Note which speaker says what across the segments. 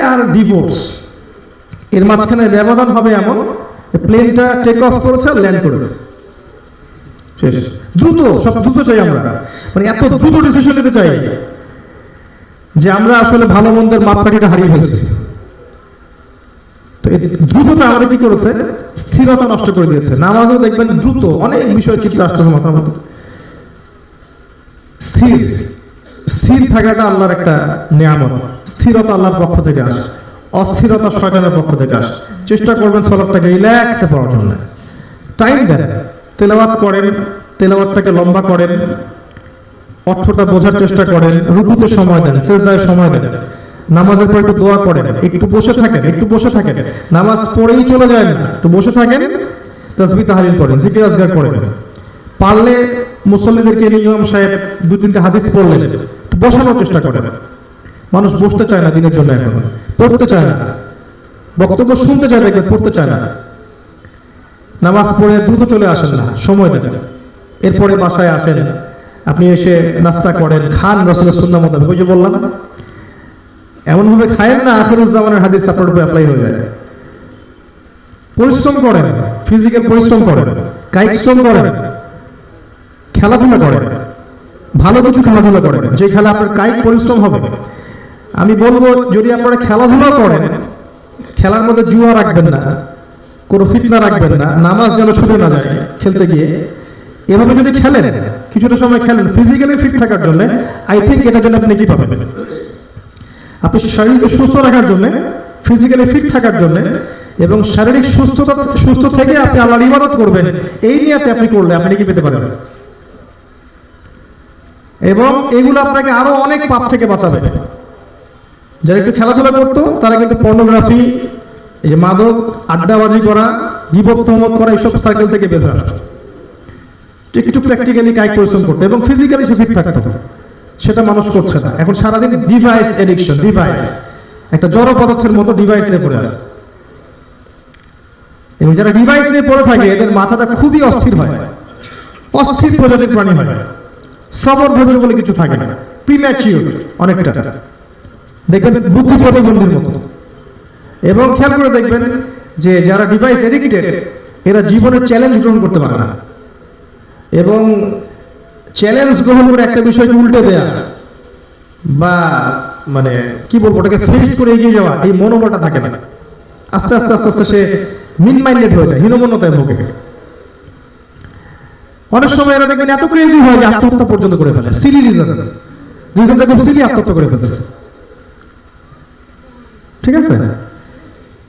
Speaker 1: আর divorce. এর মাঝখানে ব্যবধান হবে এমন প্লেনটা টেক অফ করেছে ল্যান্ড করেছে। দ্রুত, সব দ্রুত চাই আমরা। মানে এত দ্রুত ডিসিশন নিতে চাই। যে আমরা আসলে ভালো মন্দের মাপকাঠিটা হারিয়ে ফেলছি। দ্রুততা আমাদের কি করেছে? স্থিরতা নষ্ট করে দিয়েছে। নামাজও দেখবেন দ্রুত অনেক বিষয় চিন্তা মধ্যে। স্থির। স্থির থাকাটা আল্লাহর একটা নিয়ামত। স্থিরতা আল্লাহর পক্ষ থেকে আসে। অস্থিরতা শয়তানের পক্ষ থেকে আসে। চেষ্টা করবেন সলাপটাকে রিল্যাক্সে পড়ার জন্য। টাইম দেন। তেলাওয়াত করেন, তেলাওয়াতটাকে লম্বা করেন। অর্থটা বোঝার চেষ্টা করেন। রুকুতে সময় দেন, সেজদায় সময় দেন। নামাজের পর একটু দোয়া করেন। একটু বসে থাকেন, একটু বসে থাকেন। নামাজ পড়েই চলে যায় না। একটু বসে থাকেন তসবি তাহারিল করেন জিকির, আজগার করেন পারলে মুসল্লিদেরকে ইমাম সাহেব দু তিনটা হাদিস পড়লেন। বসানোর চেষ্টা করে না। মানুষ বসতে চায় না দিনের জন্য এখন। পড়তে চায় না। বক্তব্য শুনতে চায় দেখবে পড়তে চায় না। নামাজ পড়ে দ্রুত চলে আসেন না, সময় দেন এরপরে বাসায় আসেন। আপনি এসে নাস্তা করেন, খান রসুলের সুন্না মোতাবেক। ওই যে বললাম এমন ভাবে খায়েন না আখরুজ্জামানের হাদিস আপনার উপরে অ্যাপ্লাই হয়ে যায়। পরিশ্রম করেন ফিজিক্যাল পরিশ্রম করেন কায়িক শ্রম করেন, খেলাধুলা করেন। ভালো কিছু খেলাধুলা করেন। যে খেলা আপনার কায়িক পরিশ্রম হবে। আমি বলব, যদি আপনারা খেলাধুলা করেন, খেলার মধ্যে জুয়া রাখবেন না, কোনো ফিতনা রাখবেন না, নামাজ যেন ছুটে না যায় খেলতে গিয়ে। এভাবে যদি খেলেন, কিছুটা সময় খেলেন ফিজিক্যালি ফিট থাকার জন্য আই থিঙ্ক এটার জন্য আপনি কি পাবেন? আপনি শরীরকে সুস্থ রাখার জন্য ফিজিক্যালি ফিট থাকার জন্য এবং শারীরিক সুস্থতা, সুস্থ থেকে আপনি আল্লাহর ইবাদত করবেন, এই নিয়াতে আপনি করলে আপনি কি পেতে পারেন? এবং এগুলো আপনাকে আরও অনেক পাপ থেকে বাঁচাবে। যারা একটু খেলাধুলা করতো, তারা কিন্তু পর্নোগ্রাফি এই যে মাদক, আড্ডাবাজি করা, বিপদ তহমত করা, এইসব সার্কেল থেকে বের হয়ে একটু প্র্যাকটিক্যালি কায়িক পরিশ্রম করতো এবং ফিজিক্যালি সে ফিট থাকতো। সেটা মানুষ করছে না। এখন সারাদিন ডিভাইস এডিকশন ডিভাইস একটা জড় পদার্থের মতো ডিভাইস নিয়ে পড়ে আছে। এবং যারা ডিভাইস নিয়ে পড়ে থাকে, এদের মাথাটা খুবই অস্থির হয়। অস্থির প্রজাতির প্রাণী হয়। সবর ধৈর্য বলে কিছু থাকে না। প্রিম্যাচিওর অনেকটা। দেখবেন বুদ্ধি প্রতিবন্ধীর মতো। এবং খেয়াল করে দেখবেন যে যারা ডিভাইস এডিক্টেড এরা জীবনের চ্যালেঞ্জ গ্রহণ করতে পারে না। এবং চ্যালেঞ্জ গ্রহণ করে একটা বিষয়কে উল্টে দেয়া বা মানে কি বলব, ওটাকে ফেস করে এগিয়ে যাওয়া, এই মনোবলটা থাকে না। আস্তে আস্তে আস্তে আস্তে সে মিন মাইন্ডেড হয়ে যায়, হীনমন্যতায় ভোগে। অনেক সময় এরা দেখবেন এত ক্রেজি হয় যে আত্মহত্যা পর্যন্ত করে ফেলে। সিলি রিজন রিজনটা খুব সিলি আত্মহত্যা করে ফেলছে। ঠিক আছে?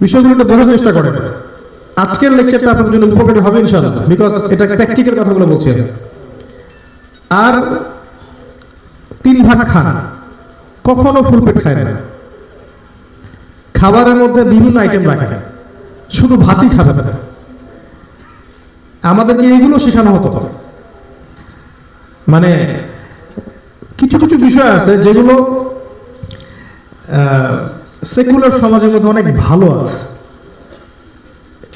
Speaker 1: বিষয়গুলো একটু বোঝার চেষ্টা করেন। আজকের লেকচারটা আপনাদের জন্য উপকারী হবে ইনশাআল্লাহ বিকজ এটা প্র্যাকটিক্যাল কথাগুলো বলছি আর তিন ভাগ খান। কখনো ফুল পেট খায় না। খাবারের মধ্যে বিভিন্ন আইটেম রাখে। শুধু ভাতই খাবে না। আমাদেরকে এইগুলো শেখানো হতো। মানে কিছু কিছু বিষয় আছে যেগুলো সেকুলার সমাজের মধ্যে অনেক ভালো আছে।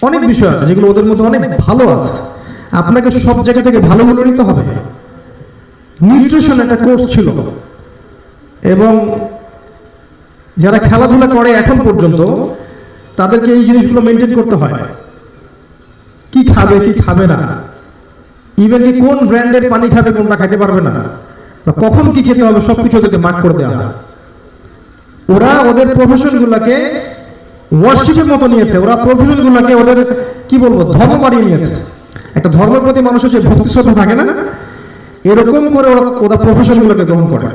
Speaker 1: অনেক বিষয় আছে যেগুলো ওদের মধ্যে অনেক ভালো আছে। আপনাকে সব জায়গা থেকে ভালো ভালোগুলো নিতে হবে। নিউট্রিশন একটা কোর্স ছিল। এবং যারা খেলাধুলা করে এখন পর্যন্ত, তাদেরকে এই জিনিসগুলো মেনটেন করতে হয়। কি খাবে কি খাবে না। ইভেন কি কোন ব্র্যান্ডের পানি খাবে কোনটা খাইতে পারবে না? বা কখন কি খেতে হবে, সবকিছু ওদেরকে মার্ক করে দেওয়া ওরা ওদের প্রফেশন গুলাকে ওয়ার্শিপের মতো নিয়েছে। ওরা প্রফেশন গুলাকে ওদের, কি বলব, ধর্ম বাড়িয়ে নিয়েছে। একটা ধর্মের প্রতি মানুষের যে ভক্তি শ্রদ্ধা থাকে না, এরকম করে ওরা ওরা প্রফেশন গুলোকে গ্রহণ করে।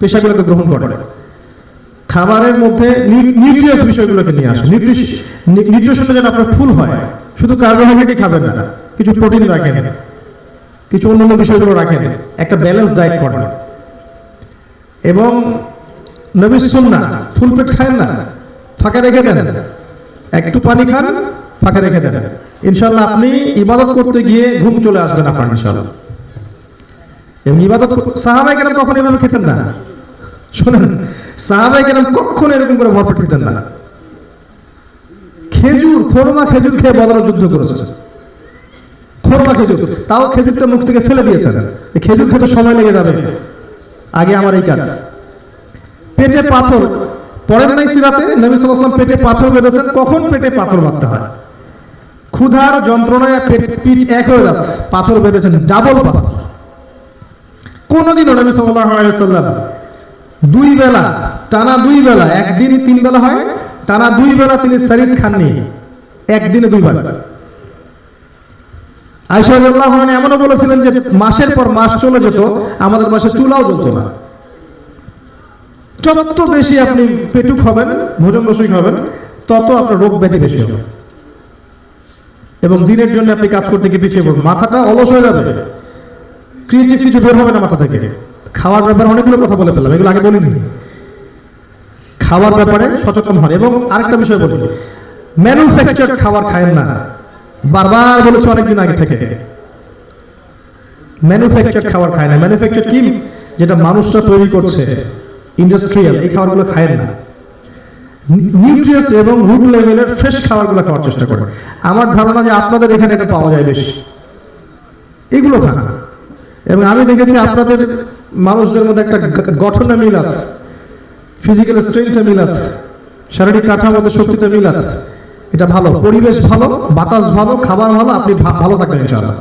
Speaker 1: পেশাগুলোকে গ্রহণ করে। খাবারের মধ্যে নিউট্রিয়াস বিষয়গুলোকে নিয়ে আসে। নিউট্রিশনটা যেন আপনার ফুল হয়। শুধু কার্বোহাইড্রেটই খাবেন না, কিছু প্রোটিন রাখেন। কিছু অন্যান্য বিষয়গুলো রাখেন। একটা ব্যালেন্স ডায়েট করেন। এবং নবী সুন্না ফুল পেট খায় না, ফাঁকা রেখে দেন। একটু পানি খান, ফাঁকা রেখে দেন। ইনশাল্লাহ আপনি ইবাদত করতে গিয়ে ঘুম চলে আসবেন আপনার ইনশাল্লাহ এবং ইবাদত সাহাবাই কেন কখন এভাবে খেতেন না? শোনেন সাহাবাই কেন কখন এরকম করে ভরপেট খেতেন না। খেজুর খোরমা খেজুর খেয়ে বদলা যুদ্ধ করেছে। খোরমা খেজুর, তাও খেজুরটা মুখ থেকে ফেলে দিয়েছেন এই খেজুর খেতে সময় লেগে যাবে। আগে আমার এই কাজ। পেটে পাথর, পরের নাই সিরাতে নবী সাল্লাল্লাহু পেটে পাথর বেঁধেছেন, কখন পেটে পাথর বাঁধতে হয়? ক্ষুধার যন্ত্রণায় পেট পিঠ এক হয়ে যাচ্ছে, পাথর বেঁধেছেন ডাবল পাথর। কোনদিনও নবী সাল্লাম দুই বেলা, টানা দুই বেলা, একদিন তিন বেলা হয় টানা দুই বেলা তিনি শরীর খাননি, একদিনে দুই বেলা আইসাল্লাহ এমনও বলেছিলেন যে মাসের পর মাস চলে যেত, আমাদের মাসে চুলাও জ্বলতো না। যত বেশি আপনি পেটুক হবেন, ভোজন রসিক হবেন, তত আপনার রোগ ব্যাধি বেশি হবে। এবং দিনের জন্য আপনি কাজ করতে গিয়ে পিছিয়ে পড়বেন, মাথাটা অলস হয়ে যাবে। ক্রিয়েটিভ কিছু বের হবে না মাথা থেকে। খাওয়ার ব্যাপারে অনেকগুলো কথা বলে ফেললাম, এগুলো আগে বলিনি। খাওয়ার ব্যাপারে সচেতন হন। এবং আরেকটা বিষয় বলি ম্যানুফ্যাকচার খাবার খায়েন না। বারবার বলেছে অনেকদিন আগে থেকে ম্যানুফ্যাকচার খাবার খায় না। ম্যানুফ্যাকচার কি? যেটা মানুষরা তৈরি করছে ইন্ডাস্ট্রিয়াল এই খাবারগুলো খায় না। নিউট্রিয়াস এবং রুট লেভেলের ফ্রেশ খাবারগুলো খাওয়ার চেষ্টা করে আমার ধারণা যে আপনাদের এখানে এটা পাওয়া যায় বেশি। এগুলো খান। এবং আমি দেখেছি আপনাদের মানুষদের মধ্যে একটা গ- গঠনে মিল আছে। ফিজিক্যাল স্ট্রেংথে মিল আছে, শারীরিক কাঠামোতে শক্তিতে মিল আছে। এটা ভালো, পরিবেশ ভালো, বাতাস ভালো, খাবার ভালো, আপনি ভালো থাকবেন ইনশাআল্লাহ।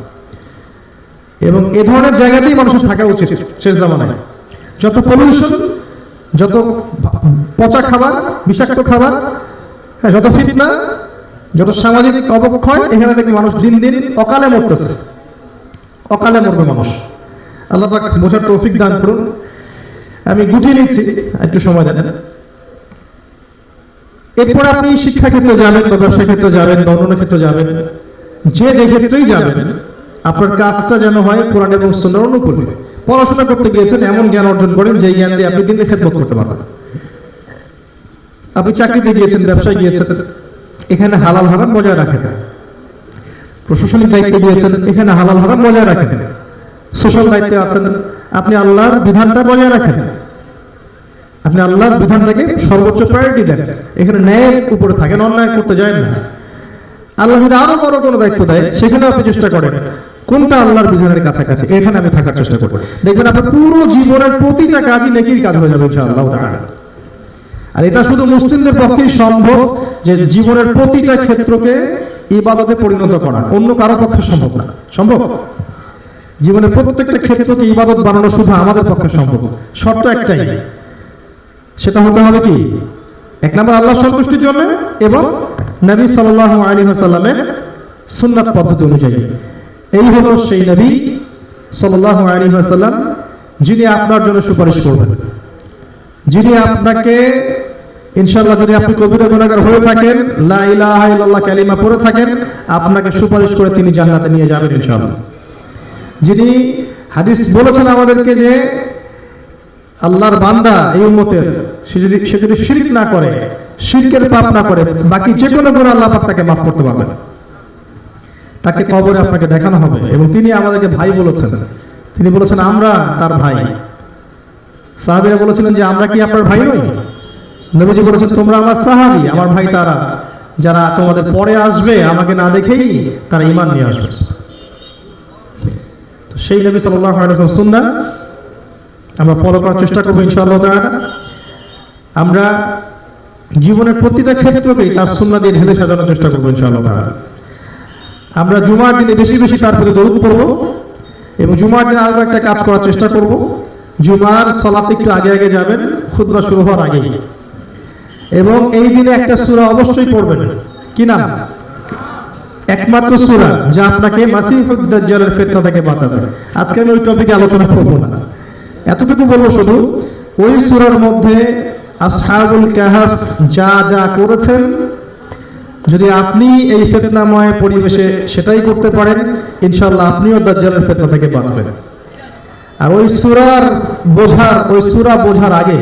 Speaker 1: এবং এ ধরনের জায়গাতেই মানুষের থাকা উচিত শেষ জামানায়। যত পলিউশন যত পচা খাবার, বিষাক্ত খাবার হ্যাঁ যত ফিতনা, যত সামাজিক অবক্ষয়, এখানে দেখি মানুষ দিন দিন অকালে মরতেছে। অকালে মরবে মানুষ। আল্লাহ পাক বোঝার তৌফিক দান করুন। আমি গুটিয়ে নিচ্ছি। একটু সময় দেন। এরপর আপনি শিক্ষা ক্ষেত্রে যাবেন বা ব্যবসা ক্ষেত্রে যাবেন বা অন্য ক্ষেত্রে যাবেন, যে যে ক্ষেত্রেই যাবেন, আপনার কাজটা যেন হয় কোরআন এবং সুন্নাহর অনুকূল। পড়াশোনা করতে গিয়েছেন, এমন জ্ঞান অর্জন করেন যে জ্ঞান দিয়ে আপনি দিনের খেদমত করতে পারবেন আপনি চাকরিতে গিয়েছেন, ব্যবসায় গিয়েছেন, এখানে হালাল হারাম বজায় রাখেন প্রশাসনিক দায়িত্বে গিয়েছেন, এখানে হালাল হারাম বজায় রাখেন সোশ্যাল দায়িত্বে আছেন আপনি আল্লাহর বিধানটা বজায় রাখেন। আপনি আল্লাহর বিধানটাকে সর্বোচ্চ প্রায়োরিটি দেন। এখানে ন্যায়ের উপরে থাকেন, অন্যায় করতে যায় না। আল্লাহ যদি আরও বড় কোনো দায়িত্ব দেয় সেখানে আপনি চেষ্টা করেন, কোনটা আল্লাহর বিধানের কাছাকাছি, এখানে আমি থাকার চেষ্টা করব। দেখবেন আপনার পুরো জীবনের প্রতিটা কাজই নেকির কাজ হয়ে যাবে তাআলা। আর এটা শুধু মুসলিমদের পক্ষেই সম্ভব যে জীবনের প্রতিটা ক্ষেত্রকে ইবাদতে পরিণত করা। অন্য কারও পক্ষে সম্ভব না। সম্ভব? জীবনের প্রত্যেকটা ক্ষেত্রকে ইবাদত বানানো শুধু আমাদের পক্ষে সম্ভব। শর্ত একটাই। সেটা হতে হবে কি? এক নম্বর আল্লাহ সন্তুষ্টির জন্য এবং নবী সাল্লাল্লাহু আলাইহি ওয়াসাল্লামের সুন্নাত পদ্ধতি অনুযায়ী। এই হলো সেই নবী সাল্লাল্লাহু আলাইহি ওয়াসাল্লাম, যিনি আপনার জন্য সুপারিশ করবেন। যিনি আপনাকে ইনশাল্লাহ যদি আপনি কবিরা গুনাহগার হয়ে থাকেন, লা ইলাহা ইল্লাল্লাহ কালিমা পড়ে থাকেন, আপনাকে সুপারিশ করে তিনি জান্নাতে নিয়ে যাবেন ইনশাআল্লাহ। যিনি হাদিস বলেছেন আমাদেরকে যে আল্লাহর বান্দা এই উম্মতের, সে যদি সে যদি শিরক না করে, শিরকের পাপ না করে, বাকি যে কোনো গুণ আল্লাহ পাক তাকে মাফ করতে পারবেন। তাকে কবরে আপনাকে দেখানো হবে। এবং তিনি আমাদেরকে ভাই বলেছেন। তিনি বলেছেন, আমরা তার ভাই। সাহাবীরা বলেছিলেন যে, আমরা কি আপনার ভাই নই? নবীজি বলেছেন, তোমরা আমার সাহাবী, আমার ভাই তারা। যারা তোমাদের পরে আসবে, আমাকে না দেখেই তারা ঈমান নিয়ে আসবে। তো সেই নবী আলাইহি ওয়াসাল্লাম আমরা ফলো করার চেষ্টা করব ইনশাআল্লাহ আমরা জীবনের প্রতিটা ক্ষেত্রকেই তার সুন্নাহ দিয়ে ঢেলে সাজানোর চেষ্টা করব ইনশাআল্লাহ আমরা জুমার দিনে বেশি বেশি তার প্রতি দরুদ করব এবং জুমার দিনে আরও একটা কাজ করার চেষ্টা করব। জুমার সলাতে একটু আগে আগে যাবেন, খুতবা শুরু হওয়ার আগেই। এবং এই দিনে একটা সূরা অবশ্যই পড়বেন। কি নাম? একমাত্র সূরা, যা আপনাকে মাসিহুদ দাজ্জালের থেকে বাঁচাবে। আজকে আমি ওই টপিকে আলোচনা করব না। এতটুকু বলব শুধু, ওই সূরার মধ্যে আসহাবুল কাহাফ যা যা করেছেন, যদি আপনি এই ফেতনাময় পরিবেশে সেটাই করতে পারেন ইনশাল্লাহ আপনিও দাজ্জালের ফেতনা থেকে বাঁচবেন। আর ওই সুরার বোঝার, ওই সুরা বোঝার আগে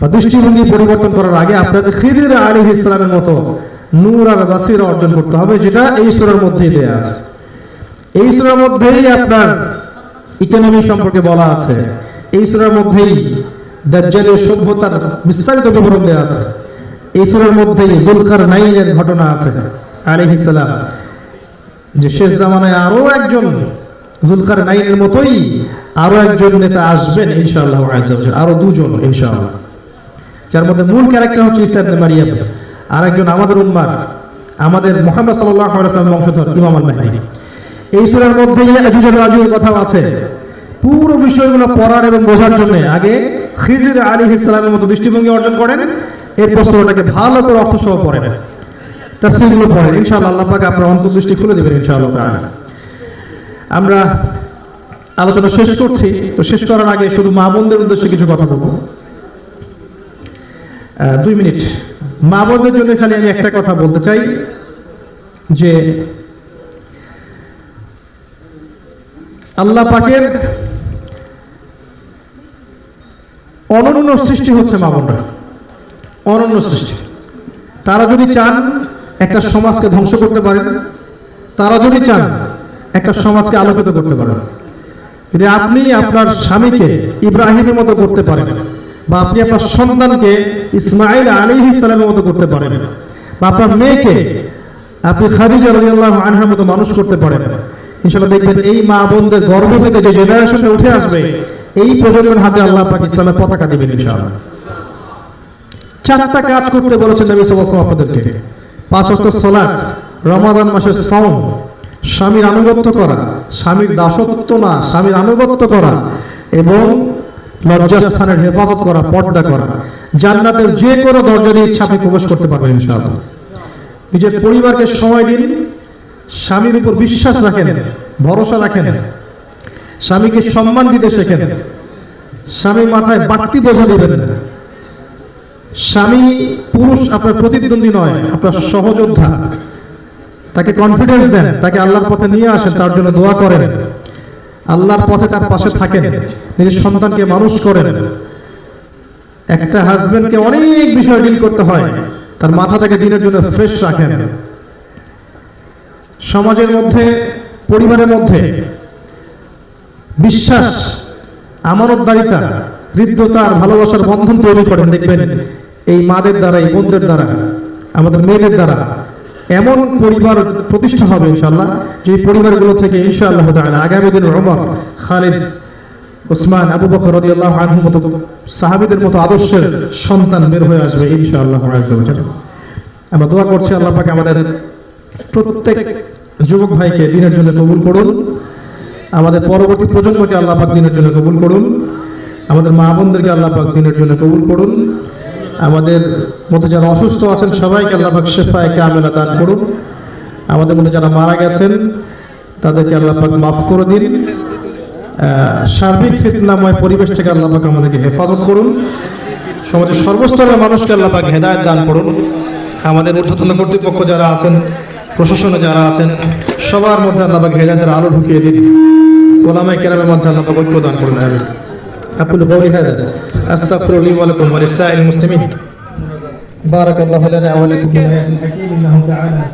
Speaker 1: বা দৃষ্টিভঙ্গি পরিবর্তন করার আগে আপনাদের খিদির আলী ইসলামের মতো নূর আর বাসির অর্জন করতে হবে, যেটা এই সুরার মধ্যেই দেয়া আছে। এই সুরার মধ্যেই আপনার ইকোনমি সম্পর্কে বলা আছে। এই সুরার মধ্যেই দাজ্জালের সভ্যতার বিস্তারিত বিবরণ দেওয়া আছে। এই সুরার মধ্যেই জুলকার নাইনের ঘটনা আছে, আলাইহিস সালাম। যে শেষ জামানায় আরও একজন জুলকার নাইনের মতোই আরও একজন নেতা আসবেন, ইনশাআল্লাহ আরও দুজন, ইনশাআল্লাহ। যার মধ্যে মূল ক্যারেক্টার হচ্ছে ইসা ইবনে মারিয়াম। আর একজন আমাদের উম্মার, আমাদের মোহাম্মদ সাল্লাল্লাহু আলাইহি বংশধর, ইমাম আল মাহদি এই সূরার মধ্যে ইয়াজুজ আর মাজুজের কথাও আছে। পুরো বিষয়গুলো পড়ার এবং বোঝার জন্য আগে খিজির আলী সালামের মতো দৃষ্টিভঙ্গি অর্জন করেন, এরপর সূরাটাকে ভালো করে অর্থ সহ পড়েন। তাফসীরগুলো পড়েন, ইনশাআল্লাহ আল্লাহ পাক আপনার অন্তর্দৃষ্টি খুলে দেবেন, ইনশাআল্লাহ আমরা আলোচনা শেষ করছি, তো শেষ করার আগে শুধু মা বোনদের উদ্দেশ্যে কিছু কথা বলব। দুই মিনিট। মা বোনদের জন্য খালি আমি একটা কথা বলতে চাই, যে আল্লাহ পাকের অনন্য সৃষ্টি হচ্ছে মা বোনরা অনন্য সৃষ্টি। তারা যদি চান একটা সমাজকে ধ্বংস করতে পারেন, তারা যদি চান একটা সমাজকে আলোকিত করতে পারেন, যদি আপনি আপনার স্বামীকে ইব্রাহিমের মতো করতে পারেন বা আপনি আপনার সন্তানকে ইসমাইল আলী ইসলামের মতো করতে পারেন। বা আপনার মেয়েকে আপনি খাদিজা রাদিয়াল্লাহু আনহার মতো মানুষ করতে পারেন। ইনশাআল্লাহ দেখবেন এই মা বোনদের গর্ভ থেকে যে জেনারেশনে উঠে আসবে, এই প্রজন্মের হাতে আল্লাহ পাক ইসলামের পতাকা দিবেন ইনশাআল্লাহ। চারটা কাজ করতে বলেছেন নবী সাল্লাল্লাহু আপনাদেরকে। পাঁচ ওয়াক্ত সালাত, রমাদান মাসের সাওম, স্বামীর আনুগত্য করা, স্বামীর দাসত্ব না, স্বামীর আনুগত্য করা, এবং লজ্জাস্থানের হেফাজত করা, পর্দা করা, জান্নাতের যে কোনো দরজা দিয়ে আপনি প্রবেশ করতে পারবেন ইনশাআল্লাহ। নিজের পরিবারকে সময় দিন, স্বামীর উপর বিশ্বাস রাখেন, ভরসা রাখেন, স্বামীকে সম্মান দিতে শেখেন স্বামীর মাথায় বাড়তি বোঝা দেবেন স্বামী পুরুষ আপনার প্রতিদ্বন্দ্বী নয়, আপনার সহযোদ্ধা। তাকে কনফিডেন্স দেন, তাকে আল্লাহর পথে নিয়ে আসেন, তার জন্য দোয়া করেন। আল্লাহর পথে তার পাশে থাকেন, নিজের সন্তানকে মানুষ করেন। একটা হাজবেন্ডকে অনেক বিষয় ডিল করতে হয়, তার মাথাটাকে দিনের জন্য ফ্রেশ রাখেন। সমাজের মধ্যে, পরিবারের মধ্যে বিশ্বাস, আমানতদারিতা, হৃদ্যতা আর ভালোবাসার বন্ধন তৈরি করেন। দেখবেন, এই মাদের দ্বারা, এই বোনদের দ্বারা, আমাদের মেয়েদের দ্বারা এমন পরিবার প্রতিষ্ঠা হবে ইনশাল্লাহ যে পরিবারগুলো থেকে ইনশাআল্লাহ তাআলা আগামী দিন ওমর, খালিদ, ওসমান, আবু বকর রাদিয়াল্লাহু আনহু মতো সাহাবীদের মতো আদর্শের সন্তান বের হয়ে আসবে ইনশাআল্লাহ। আমরা দোয়া করছি আল্লাহ পাক আমাদের প্রত্যেক যুবক ভাইকে দিনের জন্য কবুল করুন। আমাদের পরবর্তী প্রজন্মকে আল্লাহ পাক দিনের জন্য কবুল করুন। আমাদের মা বোনদেরকে আল্লাহ পাক দিনের জন্য কবুল করুন। আমাদের মধ্যে যারা অসুস্থ আছেন সবাইকে আল্লাহ পাক শেফায় কামেলা দান করুন। আমাদের মধ্যে যারা মারা গেছেন, তাদেরকে আল্লাহ পাক মাফ করে দিন। সার্বিক ফিতনাময় পরিবেশ থেকে আল্লাহ পাক আমাদেরকে হেফাজত করুন। সমাজের সর্বস্তরের মানুষকে আল্লাহ পাক হেদায়ত দান করুন। আমাদের ঊর্ধ্বতন কর্তৃপক্ষ যারা আছেন, প্রশাসনে যারা আছেন, সবার মধ্যে আল্লাহ পাক হেদায়তের আলো ঢুকিয়ে দিন। ওলামায়ে কেরামের মধ্যে আল্লাহ পাক ঐক্য দান করুন أقول قولي هذا. أستغفر لي ولكم ولسائر المسلمين. بارك الله لنا ولكم في الحياة الحكيم إنه تعالى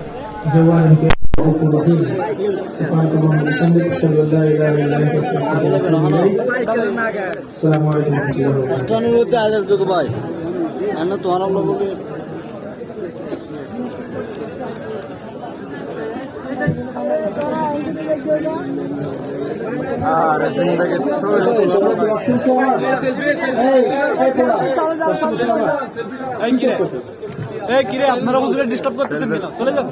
Speaker 1: جواد رؤوف رحيم. سبحانك اللهم وبحمدك أشهد أن لا إله إلا أنت أستغفرك وأتوب إليك. السلام عليكم ورحمة الله وبركاته.
Speaker 2: أنا الله Thank you. আর
Speaker 3: এই কিরে? এই কিরে আপনারা হুজুরে ডিস্টার্ব করতেছেন কেন? চলে যান।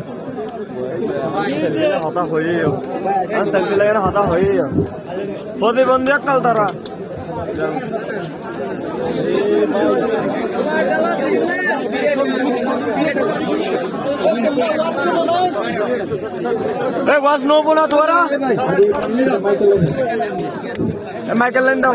Speaker 2: হতা হয়ে সেলফি লাগে হতা হয়ে প্রতিবন্ধী কাল তারা। ওয়াজ নো বোনা তোরা? মাইকেল লাইন দাও।